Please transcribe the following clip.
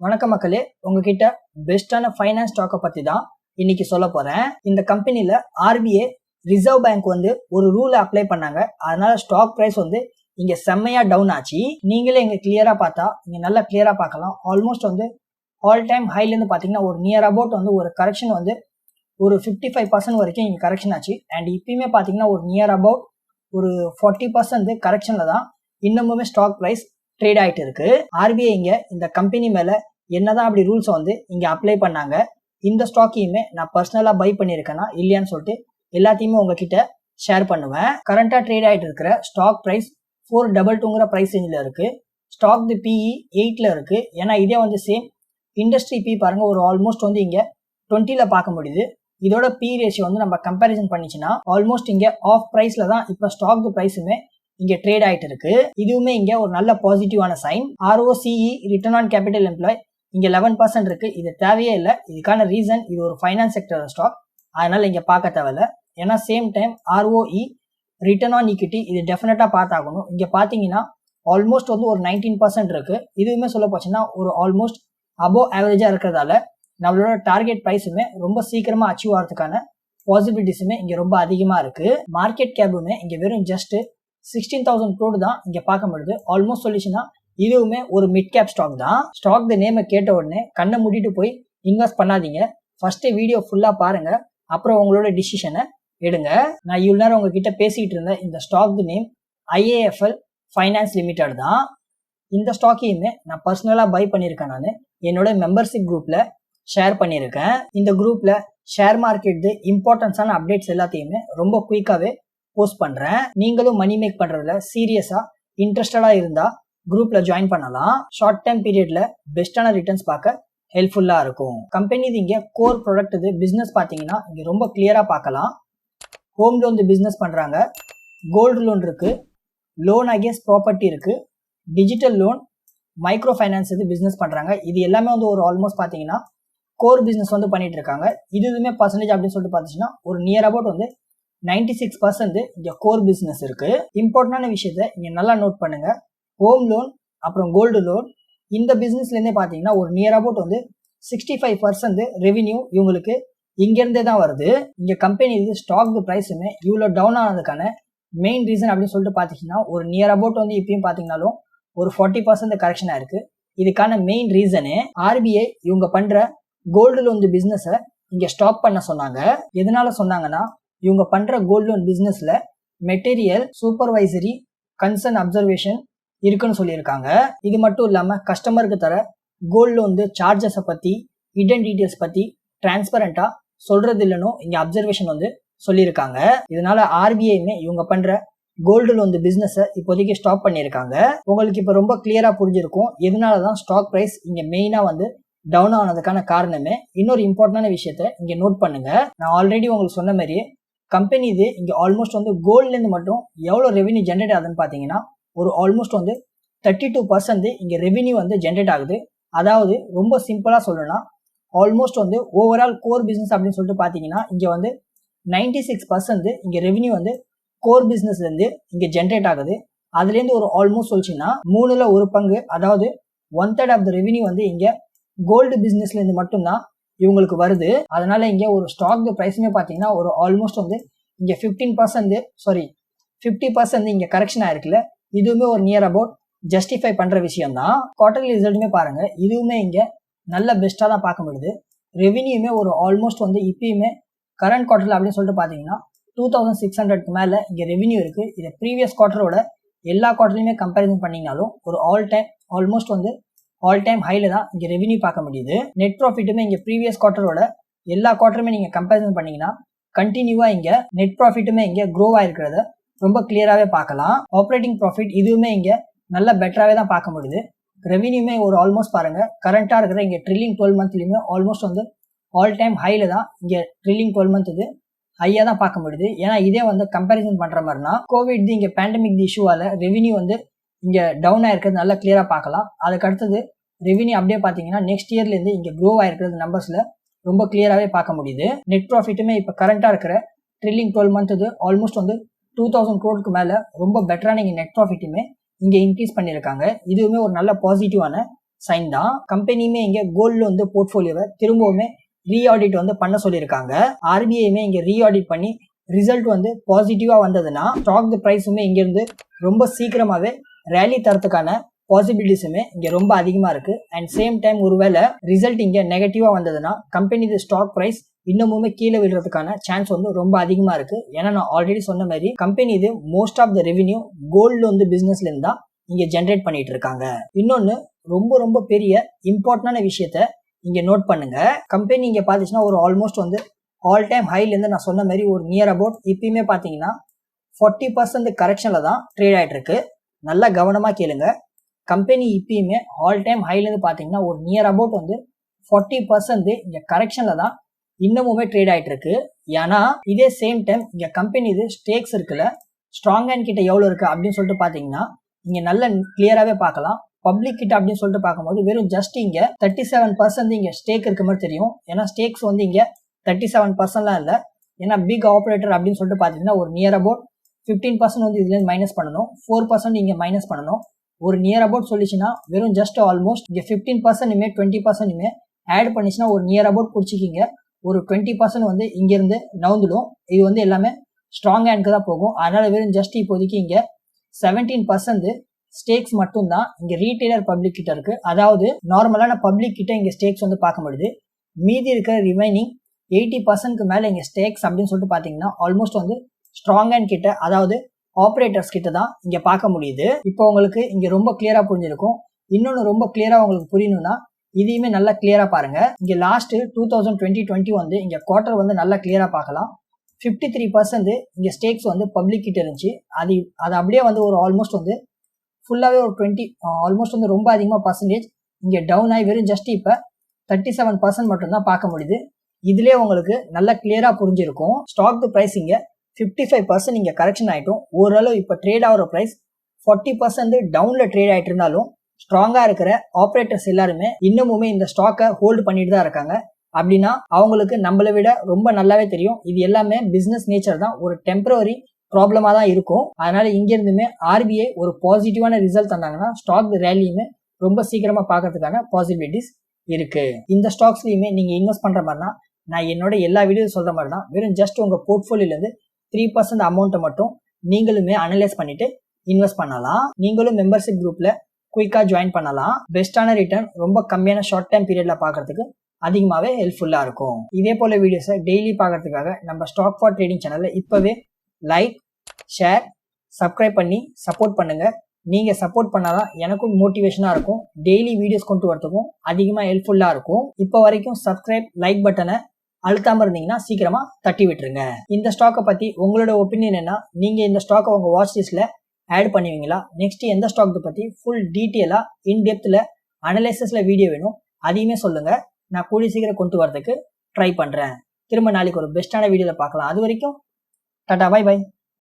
வணக்க மக்களே உங்ககிட்ட பெஸ்டான ஃபைனான்ஸ் ஸ்டாக்கை பத்தி தான் இன்னைக்கு சொல்ல போறேன். இந்த கம்பெனில ஆர்பிஐ ரிசர்வ் பேங்க் வந்து ஒரு ரூலை அப்ளை பண்ணாங்க. அதனால ஸ்டாக் பிரைஸ் வந்து இங்க செம்மையா டவுன் ஆச்சு. நீங்களே இங்க கிளியரா பார்த்தா இங்க நல்லா கிளியரா பார்க்கலாம். ஆல்மோஸ்ட் வந்து ஆல் டைம் ஹைல இருந்து பாத்தீங்கன்னா ஒரு நியர் அபவுட் வந்து ஒரு கரெக்ஷன் வந்து ஒரு ஃபிஃப்டி ஃபைவ் பர்சன்ட் வரைக்கும் இங்க கரெக்ஷன் ஆச்சு. அண்ட் இப்பயுமே பாத்தீங்கன்னா ஒரு நியர் அபவுட் ஒரு ஃபார்ட்டி பர்சன்ட் கரெக்ஷன்ல தான் இன்னமுமே ஸ்டாக் பிரைஸ் ட்ரேட் ஆகிட்டு இருக்கு. ஆர்பிஐ இங்க இந்த கம்பெனி மேல என்னதான் அப்படி ரூல்ஸ் வந்து இங்க அப்ளை பண்ணாங்க இந்த ஸ்டாக்கையுமே நான் பர்சனலா பை பண்ணியிருக்கேன்னா இல்லையான்னு சொல்லிட்டு எல்லாத்தையுமே உங்ககிட்ட ஷேர் பண்ணுவேன். கரண்டா ட்ரேட் ஆகிட்டு இருக்கிற ஸ்டாக் பிரைஸ் ஃபோர் டபுள் டூங்கிற பிரைஸ் ரேஞ்சில் இருக்கு. ஸ்டாக் தி பிஇ எயிட்ல இருக்கு. ஏன்னா இதே வந்து சேம் இண்டஸ்ட்ரி பி பாருங்க ஒரு ஆல்மோஸ்ட் வந்து இங்க டுவெண்ட்டில பார்க்க முடியுது. இதோட பி ரேஷியோ வந்து நம்ம கம்பேரிசன் பண்ணிச்சுன்னா ஆல்மோஸ்ட் இங்க ஆஃப் பிரைஸ்ல தான் இப்போ ஸ்டாக் பிரைஸுமே இங்க ட்ரேட் ஆயிட்டு இருக்கு. இதுவுமே இங்க ஒரு நல்ல பாசிட்டிவான sign ROCE return on capital employ இங்க லெவன் பர்சன்ட் இருக்கு. இது தேவையே இல்லை. இதுக்கான ரீசன் இது ஒரு ஃபைனான்ஸ் செக்டர் ஸ்டாக் அதனால இங்க பார்க்க தேவையில்ல. ஏன்னா same time ROE return on equity இது டெஃபினட்டா பார்த்தாகணும். இங்க பாத்தீங்கன்னா ஆல்மோஸ்ட் வந்து ஒரு நைன்டீன் பர்சன்ட் இருக்கு. இதுவுமே சொல்ல போச்சுன்னா ஒரு ஆல்மோஸ்ட் அபோவ் ஆவரேஜா இருக்கிறதால நம்மளோட டார்கெட் ப்ரைஸுமே ரொம்ப சீக்கிரமா அச்சீவ் ஆகிறதுக்கான பாசிபிலிட்டிஸுமே இங்க ரொம்ப அதிகமா இருக்கு. மார்க்கெட் கேபுமே இங்க வெறும் ஜஸ்ட் சிக்ஸ்டீன் தௌசண்ட் க்ரோடு தான் இங்க பார்க்க முடியுது. ஆல்மோஸ்ட் சொல்லிச்சுன்னா இதுவுமே ஒரு மிட் கேப் ஸ்டாக் தான். ஸ்டாக் த நேமை கேட்ட உடனே கண்ணை மூடிட்டு போய் இன்வெஸ்ட் பண்ணாதீங்க. ஃபர்ஸ்ட் வீடியோ ஃபுல்லா பாருங்க. அப்புறம் உங்களோட டிசிஷனை எடுங்க. நான் இவ்வளவு நேரம் உங்ககிட்ட பேசிக்கிட்டு இருந்த இந்த stock name IIFL finance limited தான். இந்த ஸ்டாக்கையுமே நான் பர்சனலாக பை பண்ணியிருக்கேன் நான். என்னோட மெம்பர்ஷிப் குரூப்ல ஷேர் பண்ணியிருக்கேன். இந்த குரூப்ல ஷேர் மார்க்கெட் இம்பார்ட்டன்ஸான அப்டேட்ஸ் எல்லாத்தையுமே ரொம்ப குயிக்காவே போஸ்ட் பண்றேன். நீங்களும் மணி மேக் பண்றதுல சீரியஸா இன்ட்ரெஸ்டடா இருந்தா குரூப்ல ஜாயின் பண்ணலாம். ஷார்ட் டைம் பீரியட்ல பெஸ்டான ரிட்டர்ன்ஸ் பார்க்க ஹெல்ப்ஃபுல்லா இருக்கும். கம்பெனி இது இங்க கோர் ப்ராடக்ட் இது. பிசினஸ் பாத்தீங்கன்னா இங்க ரொம்ப கிளியரா பார்க்கலாம். ஹோம் லோன் பிசினஸ் பண்றாங்க. கோல்டு லோன் இருக்கு. லோன் அகேன்ஸ்ட் ப்ராப்பர்ட்டி இருக்கு. டிஜிட்டல் லோன் மைக்ரோ ஃபைனான்ஸ் இது பிசினஸ் பண்றாங்க. இது எல்லாமே வந்து ஒரு ஆல்மோஸ்ட் பாத்தீங்கன்னா கோர் பிசினஸ் வந்து பண்ணிட்டு இருக்காங்க. இது இதுவுமே பர்சன்டேஜ் அப்படின்னு சொல்லிட்டு பார்த்தீங்கன்னா ஒரு நியர் அபவுட் வந்து நைன்டி சிக்ஸ் பர்சன்ட் இங்க கோர் பிசினஸ் இருக்கு. இம்பார்ட்டன்டான விஷயத்த இங்க நல்லா நோட் பண்ணுங்க. ஹோம் லோன் அப்புறம் கோல்டு லோன் இந்த பிசினஸ்ல இருந்தே பாத்தீங்கன்னா ஒரு நியர் அபவுட் வந்து சிக்ஸ்டி ஃபைவ் பர்சன்ட் ரெவின்யூ இவங்களுக்கு இங்க இருந்தே தான் வருது. இங்க கம்பெனி இது ஸ்டாக் பிரைஸுமே இவ்வளோ டவுன் ஆனதுக்கான மெயின் ரீசன் அப்படின்னு சொல்லிட்டு பாத்தீங்கன்னா ஒரு நியர் அபவுட் வந்து இப்பயும் பாத்தீங்கன்னாலும் ஒரு ஃபார்ட்டி பர்சன்ட் கரெக்ஷனாக இருக்குது இதுக்கான மெயின் ரீசனு ஆர்பிஐ இவங்க பண்ற கோல்டு லோன் பிஸ்னஸை இங்க ஸ்டாப் பண்ண சொன்னாங்க. எதனால சொன்னாங்கன்னா இவங்க பண்ற கோல்ட் லோன் பிசினஸ்ல மெட்டீரியல் சூப்பர்வைசரி கன்சர்ன் அப்சர்வேஷன் இருக்குன்னு சொல்லியிருக்காங்க. இது மட்டும் இல்லாம கஸ்டமருக்கு தர கோல்ட் லோன் சார்ஜஸை பத்தி ஹிடன் டீடைல்ஸ் பத்தி டிரான்ஸ்பரண்டா சொல்றது இல்லைன்னு இங்க அப்சர்வேஷன் வந்து சொல்லியிருக்காங்க. இதனால ஆர்பிஐமே இவங்க பண்ற கோல்டு லோன் பிஸ்னஸை இப்போதைக்கு ஸ்டாப் பண்ணியிருக்காங்க. உங்களுக்கு இப்போ ரொம்ப கிளியராக புரிஞ்சிருக்கும். எதனால தான் ஸ்டாக் ப்ரைஸ் இங்கே மெயினாக வந்து டவுன் ஆனதுக்கான காரணமே. இன்னொரு இம்பார்ட்டண்டான விஷயத்த இங்கே நோட் பண்ணுங்க. நான் ஆல்ரெடி உங்களுக்கு சொன்ன மாதிரியே கம்பெனி இது இங்கே ஆல்மோஸ்ட் வந்து கோல்ட்லேருந்து மட்டும் எவ்வளோ ரெவன்யூ ஜென்ரேட் ஆகுதுன்னு பார்த்தீங்கன்னா ஒரு ஆல்மோஸ்ட் வந்து தேர்ட்டி டூ பர்சன்ட் இங்கே ரெவென்யூ வந்து ஜென்ரேட் ஆகுது. அதாவது ரொம்ப சிம்பிளாக சொல்லணும்னா ஆல்மோஸ்ட் வந்து ஓவரால் கோர் பிஸ்னஸ் அப்படின்னு சொல்லிட்டு பார்த்தீங்கன்னா இங்கே வந்து நைன்டி சிக்ஸ் பர்சன்ட் இங்கே ரெவென்யூ வந்து கோர் பிஸ்னஸ்லேருந்து இங்கே ஜென்ரேட் ஆகுது. அதுலேருந்து ஒரு ஆல்மோஸ்ட் சொல்லிச்சுன்னா மூணில் ஒரு பங்கு அதாவது one third of the revenue வந்து இங்கே கோல்டு பிஸ்னஸ்லேருந்து மட்டும்தான் இவங்களுக்கு வருது. அதனால இங்க ஒரு ஸ்டாக் பிரைஸுமே பாத்தீங்கன்னா ஒரு ஆல்மோஸ்ட் வந்து இங்க fifteen percent sorry fifty percent இங்க கரெக்ஷன் ஆயிருக்குல்ல. இதுவுமே ஒரு நியர் அபவுட் ஜஸ்டிஃபை பண்ற விஷயம் தான் குவார்டர்லி ரிசல்ட்டுமே பாருங்க. இதுவுமே இங்க நல்ல பெஸ்டா தான் பார்க்க முடியுது. ரெவென்யூமே ஒரு ஆல்மோஸ்ட் வந்து இப்பயுமே கரண்ட் குவார்டர்ல அப்படின்னு சொல்லிட்டு பாத்தீங்கன்னா டூ தௌசண்ட் சிக்ஸ் ஹண்ட்ரட்க்கு மேல இங்க ரெவென்யூ இருக்கு. இது ப்ரீவியஸ் குவார்டரோட எல்லா குவார்டர்லையுமே கம்பேரிசன் பண்ணீங்கனாலும் ஒரு ஆல் டைம் ஆல்மோஸ்ட் வந்து ஆல் டைம் ஹைல தான் இங்கே ரெவன்யூ பார்க்க முடியுது. நெட் ப்ராஃபிட்டுமே இங்கே ப்ரீவியஸ் குவார்டரோட எல்லா குவார்டருமே நீங்கள் கம்பேரிசன் பண்ணீங்கன்னா கண்டினியூவாக இங்கே நெட் ப்ராஃபிட்டுமே இங்கே க்ரோ ஆயிருக்கிறத ரொம்ப கிளியராகவே பார்க்கலாம். ஆப்ரேட்டிங் ப்ராஃபிட் இதுவுமே இங்கே நல்ல பெட்டராகவே தான் பார்க்க முடியுது. ரெவன்யூமே ஒரு ஆல்மோஸ்ட் பாருங்கள் கரண்ட்டாக இருக்கிற இங்கே ட்ரில்லிங் டுவெல் மந்த்லையுமே ஆல்மோஸ்ட் வந்து ஆல் டைம் ஹையில் தான் இங்கே ட்ரில்லிங் டுவெல் மந்த் இது ஹையாக தான் பார்க்க முடியுது. ஏன்னா இதே வந்து கம்பேரிசன் பண்ணுற மாதிரினா கோவிட் இங்கே பேண்டமிக் இஷ்யூவால் ரெவன்யூ வந்து இங்க டவுன் ஆயிருக்கிறது நல்லா கிளியரா பார்க்கலாம். அதுக்கு அடுத்தது ரெவன்யூ அப்படியே பாத்தீங்கன்னா நெக்ஸ்ட் இயர்ல இருந்து இங்க க்ரோ ஆயிருக்கிறது நம்பர்ஸ்ல ரொம்ப கிளியராகவே பார்க்க முடியுது. நெட் ப்ராஃபிட்டுமே இப்போ கரண்டா இருக்கிற ட்ரில்லிங் டுவெல் மந்த் இது ஆல்மோஸ்ட் வந்து டூ தௌசண்ட் க்ரோருக்கு மேல ரொம்ப பெட்டரான இங்க நெட் ப்ராஃபிட்டுமே இங்க இன்க்ரீஸ் பண்ணியிருக்காங்க. இதுவுமே ஒரு நல்ல பாசிட்டிவான சைன் தான். கம்பெனியுமே இங்க கோல்டு வந்து போர்ட்ஃபோலியோவை திரும்பவுமே ரீஆடிட் வந்து பண்ண சொல்லியிருக்காங்க. ஆர்பிஐயுமே இங்க ரீஆடிட் பண்ணி ரிசல்ட் வந்து பாசிட்டிவா வந்ததுன்னா ஸ்டாக் ப்ரைஸுமே இங்கிருந்து ரொம்ப சீக்கிரமாவே ரேலி தரத்துக்கான பாசிபிலிட்டிஸுமே இங்கே ரொம்ப அதிகமாக இருக்குது அண்ட் சேம் டைம் ஒருவேளை ரிசல்ட் இங்கே நெகட்டிவாக வந்ததுன்னா கம்பெனி ஸ்டாக் ப்ரைஸ் இன்னமுமே கீழே விழுறதுக்கான சான்ஸ் வந்து ரொம்ப அதிகமாக இருக்குது ஏன்னா நான் ஆல்ரெடி சொன்ன மாதிரி கம்பெனி இது most of the revenue gold வந்து பிஸ்னஸ்லேருந்து இருந்தா இங்கே ஜென்ரேட் பண்ணிட்டு இருக்காங்க. இன்னொன்று ரொம்ப ரொம்ப பெரிய இம்பார்ட்டண்டான விஷயத்த இங்கே நோட் பண்ணுங்க. கம்பெனி இங்கே பார்த்துச்சுன்னா ஒரு ஆல்மோஸ்ட் வந்து ஆல் டைம் ஹைலேருந்து நான் சொன்ன மாதிரி ஒரு நியர் அபவுட் இப்பயுமே பார்த்தீங்கன்னா ஃபார்ட்டி பர்சன்ட் கரெக்ஷனில் தான் ட்ரேட் ஆகிட்டு இருக்கு. நல்லா கவனமாக கேளுங்க. கம்பெனி இப்பயுமே ஆல் டைம் ஹைலேருந்து பார்த்தீங்கன்னா ஒரு நியர் அபவுட் வந்து ஃபார்ட்டி பர்சன்ட் இங்கே கரெக்ஷனில் தான் இன்னமுமே ட்ரேட் ஆகிட்டு இருக்கு. ஏன்னா இதே சேம் டைம் இங்கே கம்பெனி இது ஸ்டேக்ஸ் இருக்குல்ல ஸ்ட்ராங் ஹேண்ட் கிட்ட எவ்வளோ இருக்குது அப்படின்னு சொல்லிட்டு பார்த்தீங்கன்னா இங்கே நல்ல கிளியராகவே பார்க்கலாம் பப்ளிக் கிட்ட அப்படின்னு சொல்லிட்டு பார்க்கும்போது வெறும் ஜஸ்ட் இங்கே தேர்ட்டி செவன் பர்சன்ட் இங்கே ஸ்டேக் இருக்க மாதிரி தெரியும். ஏன்னா ஸ்டேக்ஸ் வந்து இங்கே தேர்ட்டி செவன் பர்சன்ட்லாம் இல்லை. ஏன்னா பிக் ஆப்ரேட்டர் அப்படின்னு சொல்லிட்டு பார்த்தீங்கன்னா ஒரு நியர் அபவுட் ஃபிஃப்டீன் பர்சன்ட் வந்து இதுலேருந்து மைனஸ் பண்ணணும். ஃபோர் பர்சன்ட் இங்கே மைனஸ் பண்ணணும். ஒரு நியர் அபவுட் சொல்லிச்சுன்னா வெறும் ஜஸ்ட் ஆல்மோஸ்ட் இங்கே ஃபிஃப்டீன் பர்சன்ட்டுமே டுவெண்ட்டி பர்சன்ட்டுமே ஆட் பண்ணிச்சுன்னா ஒரு நியர் அபவுட் பிடிச்சிக்கிங்க ஒரு டுவெண்ட்டி பர்சன்ட் வந்து இங்கேருந்து நவுந்துடும். இது வந்து எல்லாமே ஸ்ட்ராங் ஹேண்ட்க்கு தான் போகும். அதனால் வெறும் ஜஸ்ட் இப்போதைக்கு இங்கே செவன்டீன் பர்சன்ட் ஸ்டேக்ஸ் மட்டும்தான் இங்கே ரீட்டைலர் பப்ளிக் கிட்ட இருக்குது அதாவது நார்மலான பப்ளிக் கிட்ட இங்கே ஸ்டேக்ஸ் வந்து பார்க்க முடியுது. மீதி இருக்கிற ரிமைனிங் எயிட்டி பர்சன்ட்க்கு மேலே இங்கே ஸ்டேக்ஸ் அப்படின்னு சொல்லிட்டு பார்த்தீங்கன்னா ஆல்மோஸ்ட் வந்து ஸ்ட்ராங் அண்ட் கிட்ட அதாவது ஆப்ரேட்டர்ஸ் கிட்ட தான் இங்கே பார்க்க முடியுது. இப்போ உங்களுக்கு இங்கே ரொம்ப கிளியராக புரிஞ்சிருக்கும். இன்னொன்று ரொம்ப கிளியராக உங்களுக்கு புரியணும்னா இதையுமே நல்லா கிளியராக பாருங்க. இங்கே last two thousand twenty twenty வந்து இங்கே குவார்டர் வந்து நல்லா கிளியராக பார்க்கலாம். ஃபிஃப்டி த்ரீ பர்சன்ட் இங்கே ஸ்டேக்ஸ் வந்து பப்ளிக் கிட்ட இருந்துச்சு. அது அது அப்படியே வந்து ஒரு ஆல்மோஸ்ட் வந்து ஃபுல்லாகவே ஒரு டுவெண்ட்டி ஆல்மோஸ்ட் வந்து ரொம்ப அதிகமாக பர்சன்டேஜ் இங்கே டவுன் ஆகி வெறும் ஜஸ்ட் இப்போ தேர்ட்டி செவன் பர்சன்ட் மட்டும்தான் பார்க்க முடியுது. இதுலேயே உங்களுக்கு நல்லா கிளியராக புரிஞ்சிருக்கும். ஸ்டாக் ப்ரைஸ் இங்கே ஃபிஃப்டி ஃபைவ் பர்சன்ட் இங்கே கரெக்ஷன் ஆகிட்டும் ஓரளவு இப்போ ட்ரேட் ஆகிற ப்ரைஸ் ஃபார்ட்டி பர்சன்ட் டவுனில் ட்ரேட் ஆகிட்டு இருந்தாலும் ஸ்ட்ராங்காக இருக்கிற ஆப்ரேட்டர்ஸ் எல்லாருமே இன்னமுமே இந்த ஸ்டாக்கை ஹோல்டு பண்ணிட்டு தான் இருக்காங்க. அப்படின்னா அவங்களுக்கு நம்மளை விட ரொம்ப நல்லாவே தெரியும். இது எல்லாமே பிஸ்னஸ் நேச்சர் தான். ஒரு டெம்பரவரி ப்ராப்ளமாக தான் இருக்கும். அதனால இங்கேருந்துமே ஆர்பிஐ ஒரு பாசிட்டிவான ரிசல்ட் தந்தாங்கன்னா ஸ்டாக் ரேலியுமே ரொம்ப சீக்கிரமாக பார்க்கறதுக்கான பாசிபிலிட்டிஸ் இருக்கு. இந்த ஸ்டாக்ஸ்லையுமே நீங்கள் இன்வெஸ்ட் பண்ணுற மாதிரினா நான் என்னோட எல்லா வீடியோ சொல்கிற மாதிரி தான் வெறும் ஜஸ்ட் உங்கள் போர்ட்ஃபோலியோலேருந்து த்ரீ பர்சன்ட் அமௌண்ட்டை மட்டும் நீங்களுமே அனலைஸ் பண்ணிட்டு இன்வெஸ்ட் பண்ணலாம். நீங்களும் மெம்பர்ஷிப் குரூப்ல குயிக்கா ஜாயின் பண்ணலாம். பெஸ்டான ரிட்டர்ன் ரொம்ப கம்மியான ஷார்ட் டைம் பீரியட்ல பாக்குறதுக்கு அதிகமாகவே ஹெல்ப்ஃபுல்லா இருக்கும். இதே போல வீடியோஸை டெய்லி பார்க்கறதுக்காக நம்ம ஸ்டாக் ஃபார் ட்ரேடிங் சேனல்ல இப்பவே லைக் ஷேர் சப்ஸ்கிரைப் பண்ணி சப்போர்ட் பண்ணுங்க. நீங்க சப்போர்ட் பண்ணாதான் எனக்கும் மோட்டிவேஷனா இருக்கும். டெய்லி வீடியோஸ் கொண்டு வரதுக்கும் அதிகமா ஹெல்ப்ஃபுல்லா இருக்கும். இப்போ வரைக்கும் சப்ஸ்கிரைப் லைக் பட்டனை அழுத்தாம இருந்தீங்கன்னா சீக்கிரமா தட்டி விட்டுருங்க. இந்த ஸ்டாக்கை பத்தி உங்களோட ஒப்பீனியன் என்ன? நீங்க இந்த ஸ்டாக்கை உங்க வாட்ச் லிஸ்ட்ல ஆட் பண்ணுவீங்களா? நெக்ஸ்ட் எந்த ஸ்டாக் பத்தி ஃபுல் டீட்டெயிலா இன்டெப்த்ல அனலைசஸ்ல வீடியோ வேணும் அதையுமே சொல்லுங்க. நான் கூடிய சீக்கிரம் கொண்டு வரதுக்கு ட்ரை பண்றேன். திரும்ப நாளைக்கு ஒரு பெஸ்டான வீடியோல பார்க்கலாம். அது வரைக்கும் டாடா பை பை